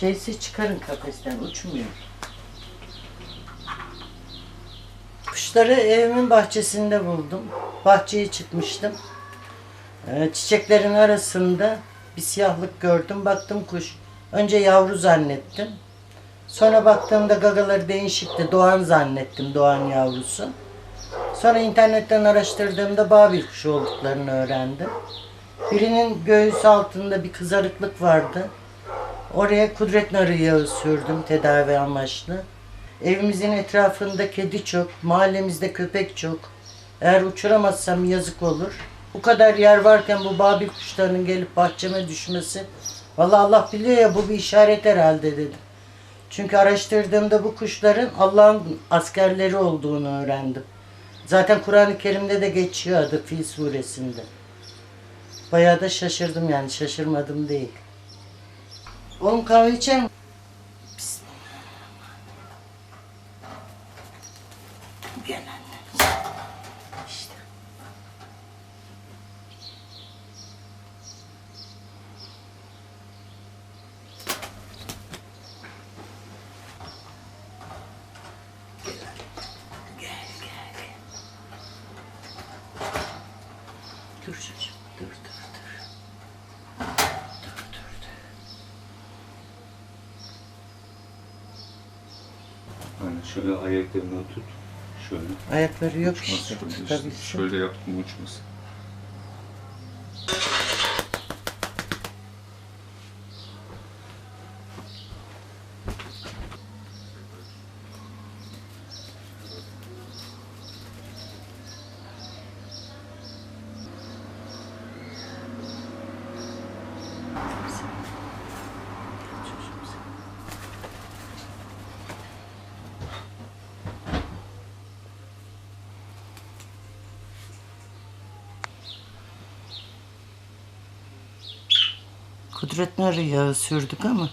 Şeysi çıkarın kafesten uçmuyor. Kuşları evimin bahçesinde buldum. Bahçeye çıkmıştım. Ee, çiçeklerin arasında bir siyahlık gördüm. Baktım kuş. Önce yavru zannettim. Sonra baktığımda gagaları değişikti. Doğan zannettim. Doğan yavrusu. Sonra internetten araştırdığımda babil kuşu olduklarını öğrendim. Birinin göğüs altında bir kızarıklık vardı. Oraya kudret narı yağı sürdüm tedavi amaçlı. Evimizin etrafında kedi çok, mahallemizde köpek çok. Eğer uçuramazsam yazık olur. Bu kadar yer varken bu babil kuşlarının gelip bahçeme düşmesi, vallahi Allah biliyor ya bu bir işaret herhalde dedim. Çünkü araştırdığımda bu kuşların Allah'ın askerleri olduğunu öğrendim. Zaten Kur'an-ı Kerim'de de geçiyor adı Fil suresinde. Bayağı da şaşırdım yani şaşırmadım değil. Oğlum kahve misin? Gel anne. İşte. Gel. Gel gel. Dur çocuğum dur dur. Dur dur dur. Hani şöyle ayaklarını tut. Şöyle. Ayakları yok Uçmasın. işte. Şöyle, ki. şöyle yaptım uçmasın. Kudret narı yağı sürdük ama